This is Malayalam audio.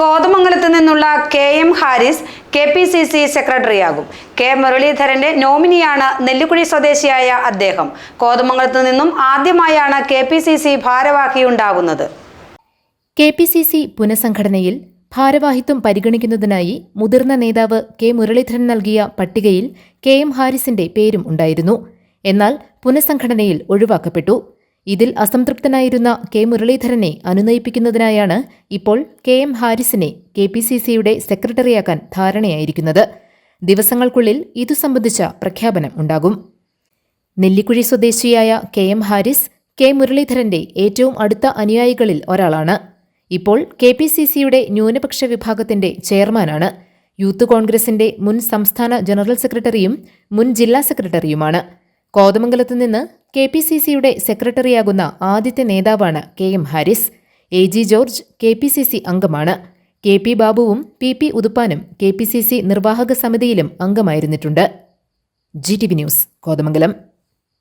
കോതമംഗലത്ത് നിന്നുള്ള K M Haris K P C C സെക്രട്ടറിയാകും. K മുരളീധരന്റെ നോമിനിയാണ് നെല്ലിക്കുഴി സ്വദേശിയായ അദ്ദേഹം. കോതമംഗലത്ത് നിന്നും ആദ്യമായാണ് കെ പി സി സി ഭാരവാഹിയുണ്ടാകുന്നത് കെ പി സി സി പുനഃസംഘടനയിൽ ഭാരവാഹിത്വം പരിഗണിക്കുന്നതിനായി മുതിർന്ന നേതാവ് കെ മുരളീധരൻ നൽകിയ പട്ടികയിൽ കെ എം ഹാരിസിന്റെ പേരും ഉണ്ടായിരുന്നു. എന്നാൽ പുനഃസംഘടനയിൽ ഒഴിവാക്കപ്പെട്ടു. ഇതിൽ അസംതൃപ്തനായിരുന്ന കെ മുരളീധരനെ അനുനയിപ്പിക്കുന്നതിനായാണ് ഇപ്പോൾ കെ എം ഹാരിസിനെ കെ പി സി സിയുടെ സെക്രട്ടറിയാക്കാൻ ധാരണയായിരിക്കുന്നത്. ദിവസങ്ങൾക്കുള്ളിൽ ഇതു സംബന്ധിച്ച പ്രഖ്യാപനം ഉണ്ടാകും. നെല്ലിക്കുഴി സ്വദേശിയായ കെ എം ഹാരിസ് കെ മുരളീധരന്റെ ഏറ്റവും അടുത്ത അനുയായികളിൽ ഒരാളാണ്. ഇപ്പോൾ കെ പി സി സിയുടെ ന്യൂനപക്ഷ വിഭാഗത്തിന്റെ ചെയർമാനാണ്. യൂത്ത് കോൺഗ്രസിന്റെ മുൻ സംസ്ഥാന ജനറൽ സെക്രട്ടറിയും മുൻ ജില്ലാ സെക്രട്ടറിയുമാണ്. കോതമംഗലത്ത് നിന്ന് കെ പി സി സിയുടെ സെക്രട്ടറിയാകുന്ന ആദ്യത്തെ നേതാവാണ് K M Haris. A G George K P C C അംഗമാണ്. കെ പി ബാബുവും പി പി ഉതുപ്പാനും കെ പി സി സി നിർവാഹക സമിതിയിലും അംഗമായിരുന്നിട്ടുണ്ട്. G T V news Kothamangalam.